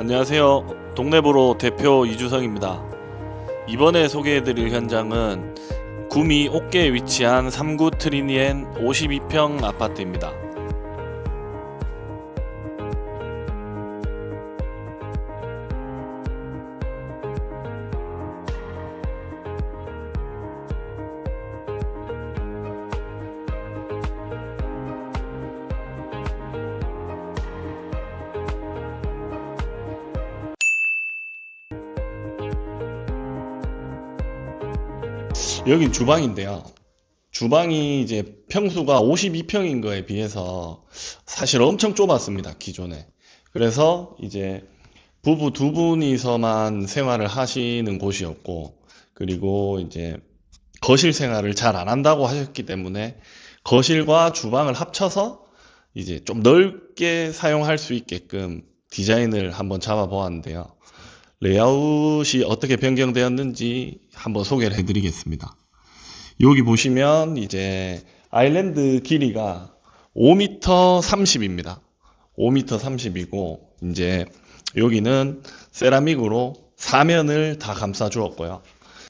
안녕하세요. 동네보로 대표 이주성입니다. 이번에 소개해드릴 현장은 구미 옥계에 위치한 3구 트리니엔 52평 아파트입니다. 여긴 주방인데요. 주방이 이제 평수가 52평인 거에 비해서 사실 엄청 좁았습니다, 기존에. 그래서 이제 부부 두 분이서만 생활을 하시는 곳이었고, 그리고 이제 거실 생활을 잘 안 한다고 하셨기 때문에 거실과 주방을 합쳐서 이제 좀 넓게 사용할 수 있게끔 디자인을 한번 잡아 보았는데요. 레이아웃이 어떻게 변경되었는지 한번 소개를 해드리겠습니다. 여기 보시면 이제 아일랜드 길이가 5m 30입니다. 5m 30이고 이제 여기는 세라믹으로 사면을 다 감싸 주었고요.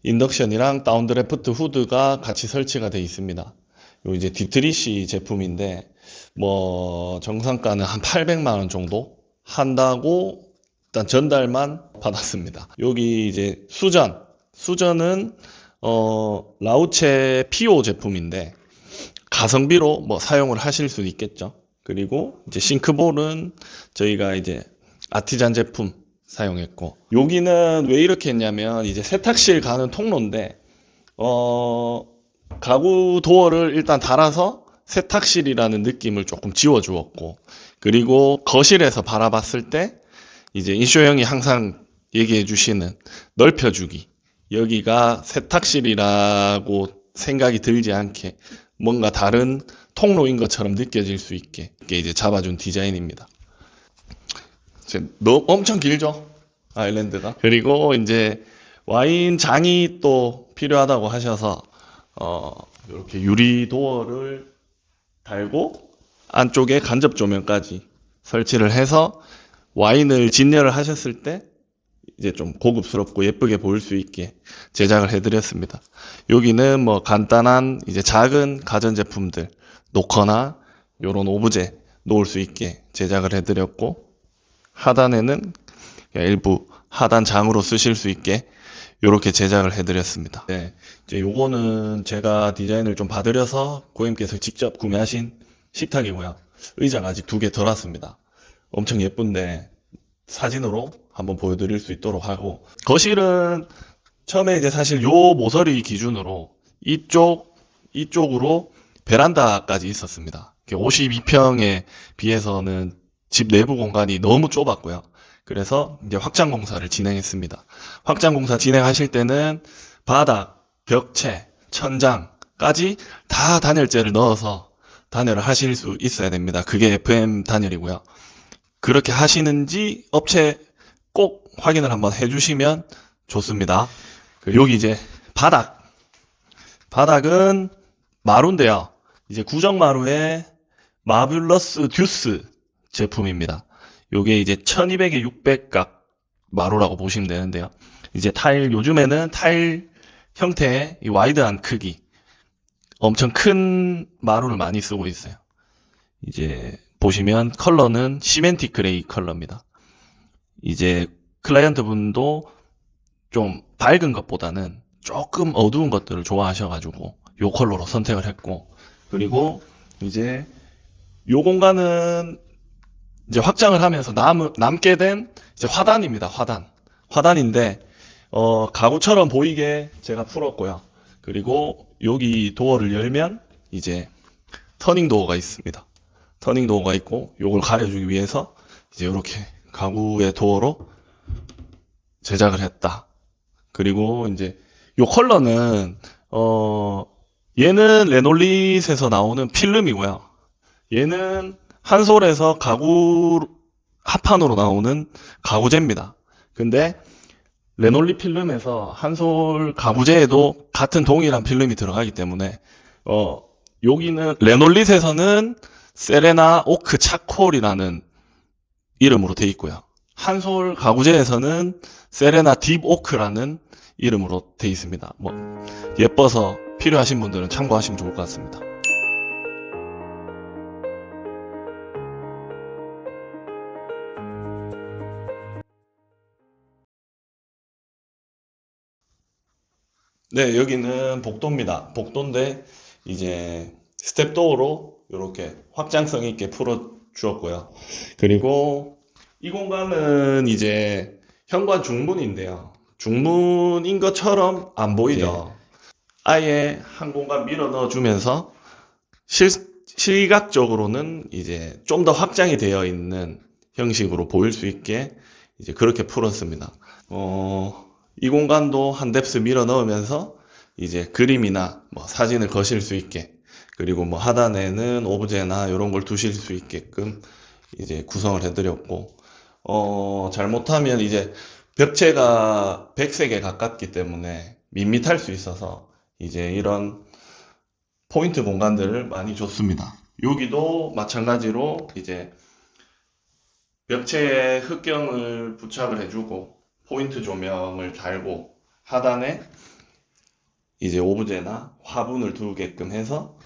인덕션이랑 다운드래프트 후드가 같이 설치가 되어 있습니다. 요 이제 디트리시 제품인데 뭐 정상가는 한 800만 원 정도 한다고 일단 전달만 받았습니다. 여기 이제 수전, 수전은 어 라우체 피오 제품인데 가성비로 뭐 사용을 하실 수 있겠죠. 그리고 이제 싱크볼은 저희가 이제 아티잔 제품 사용했고 여기는 왜 이렇게 했냐면 이제 세탁실 가는 통로인데 어 가구 도어를 일단 달아서 세탁실이라는 느낌을 조금 지워 주었고 그리고 거실에서 바라봤을 때 이제 인쇼 형이 항상 얘기해 주시는 넓혀주기. 여기가 세탁실이라고 생각이 들지 않게 뭔가 다른 통로인 것처럼 느껴질 수 있게 이제 잡아준 디자인입니다. 이제 너 엄청 길죠? 아일랜드가. 그리고 이제 와인 장이 또 필요하다고 하셔서 어 이렇게 유리 도어를 달고 안쪽에 간접 조명까지 설치를 해서 와인을 진열을 하셨을 때 이제 좀 고급스럽고 예쁘게 보일 수 있게 제작을 해드렸습니다. 여기는 뭐 간단한 이제 작은 가전제품들 놓거나 요런 오브제 놓을 수 있게 제작을 해드렸고 하단에는 일부 하단 장으로 쓰실 수 있게 이렇게 제작을 해드렸습니다. 네, 이제 요거는 제가 디자인을 좀 봐드려서 고객님께서 직접 구매하신 식탁이고요. 의자가 아직 두 개 덜 왔습니다. 엄청 예쁜데 사진으로 한번 보여드릴 수 있도록 하고 거실은 처음에 이제 사실 요 모서리 기준으로 이쪽 이쪽으로 베란다까지 있었습니다. 52평에 비해서는 집 내부 공간이 너무 좁았고요. 그래서 이제 확장 공사를 진행했습니다. 확장 공사 진행하실 때는 바닥, 벽체, 천장까지 다 단열재를 넣어서 단열을 하실 수 있어야 됩니다. 그게 FM 단열이고요. 그렇게 하시는지 업체 꼭 확인을 한번 해주시면 좋습니다. 그 여기 이제 바닥. 바닥은 마루인데요. 이제 구정 마루의 마뷸러스 듀스 제품입니다. 요게 이제 1200에 600각 마루라고 보시면 되는데요. 이제 타일, 요즘에는 타일 형태의 이 와이드한 크기. 엄청 큰 마루를 많이 쓰고 있어요. 이제 보시면 컬러는 시멘틱 그레이 컬러입니다. 이제 클라이언트 분도 좀 밝은 것보다는 조금 어두운 것들을 좋아하셔가지고 요 컬러로 선택을 했고 그리고 이제 요 공간은 이제 확장을 하면서 남, 남게 된 이제 화단입니다. 화단. 화단인데 어, 가구처럼 보이게 제가 풀었고요. 그리고 여기 도어를 열면 이제 터닝 도어가 있습니다. 터닝 도어가 있고 요걸 가려주기 위해서 이제 이렇게 가구의 도어로 제작을 했다. 그리고 이제 요 컬러는 어 얘는 레놀릿에서 나오는 필름이고요. 얘는 한솔에서 가구 합판으로 나오는 가구제입니다. 근데 레놀릿 필름에서 한솔 가구제에도 같은 동일한 필름이 들어가기 때문에 어 여기는 레놀릿에서는 세레나 오크 차콜이라는 이름으로 돼 있고요. 한솔 가구제에서는 세레나 딥 오크라는 이름으로 돼 있습니다. 뭐 예뻐서 필요하신 분들은 참고하시면 좋을 것 같습니다. 네, 여기는 복도입니다. 복도인데 이제 스텝도어로 이렇게 확장성 있게 풀어 주었고요. 그리고 이 공간은 이제 현관 중문인데요. 중문인 것처럼 안 보이죠. 아예 한 공간 밀어 넣어 주면서 실, 시각적으로는 이제 좀 더 확장이 되어 있는 형식으로 보일 수 있게 이제 그렇게 풀었습니다. 어, 이 공간도 한 뎁스 밀어 넣으면서 이제 그림이나 뭐 사진을 거실 수 있게 그리고 뭐 하단에는 오브제나 이런 걸 두실 수 있게끔 이제 구성을 해드렸고 어 잘못하면 이제 벽체가 백색에 가깝기 때문에 밋밋할 수 있어서 이제 이런 포인트 공간들을 많이 줬습니다. 여기도 마찬가지로 이제 벽체에 흑경을 부착을 해주고 포인트 조명을 달고 하단에 이제 오브제나 화분을 두게끔 해서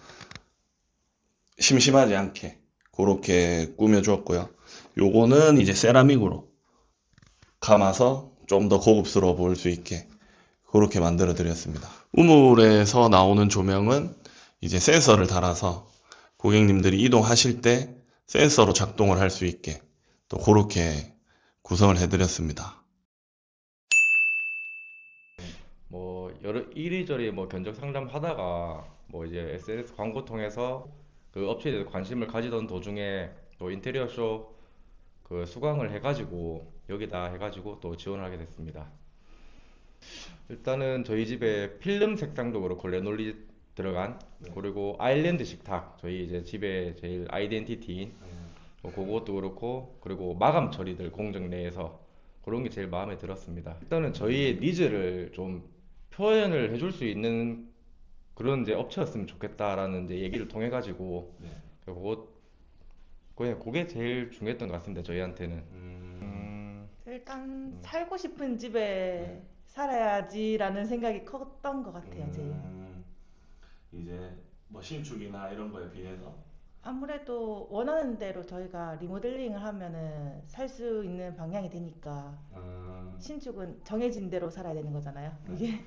심심하지 않게 그렇게 꾸며 주었고요. 요거는 이제 세라믹으로 감아서 좀 더 고급스러워 보일 수 있게 그렇게 만들어 드렸습니다. 우물에서 나오는 조명은 이제 센서를 달아서 고객님들이 이동하실 때 센서로 작동을 할 수 있게 또 그렇게 구성을 해드렸습니다. 뭐 여러 이리저리 뭐 견적 상담하다가 뭐 이제 SNS 광고 통해서 그 업체에 대해서 관심을 가지던 도중에 또 인테리어 쇼그 수강을 해가지고 여기다 해가지고 또 지원하게 됐습니다. 일단은 저희 집에 필름 색상도 그렇고 레놀리 들어간 그리고 아일랜드 식탁 저희 이제 집에 제일 아이덴티티인 뭐 그것도 그렇고 그리고 마감 처리들 공정 내에서 그런 게 제일 마음에 들었습니다. 일단은 저희의 니즈를 좀 표현을 해줄 수 있는 그런 이제 업체였으면 좋겠다라는 이제 얘기를 통해 가지고 네. 그것 그냥 그게 제일 중요했던 것 같습니다. 저희한테는. 음, 일단 살고 싶은 집에 살아야지라는 생각이 컸던 것 같아요, 제일. 음, 이제 뭐 신축이나 이런 거에 비해서 아무래도 원하는 대로 저희가 리모델링을 하면은 살 수 있는 방향이 되니까 음, 신축은 정해진 대로 살아야 되는 거잖아요. 이게 음,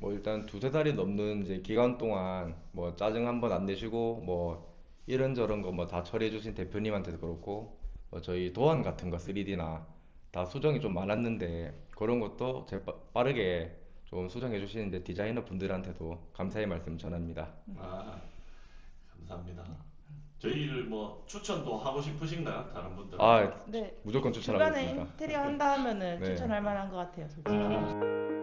뭐 일단 두세 달이 넘는 이제 기간 동안 뭐 짜증 한 번 안 내시고 뭐 이런저런 거 뭐 다 처리해 주신 대표님한테도 그렇고 뭐 저희 도안 같은 거 3D나 다 수정이 좀 많았는데 그런 것도 제 빠- 빠르게 좀 수정해 주시는데 디자이너 분들한테도 감사의 말씀 전합니다. 아, 감사합니다. 저희를 뭐 추천도 하고 싶으신가요? 다른 분들? 아, 네, 무조건 주변에 추천하겠습니다. 인테리어 한다 하면은 네. 추천할 만한 것 같아요, 솔직히.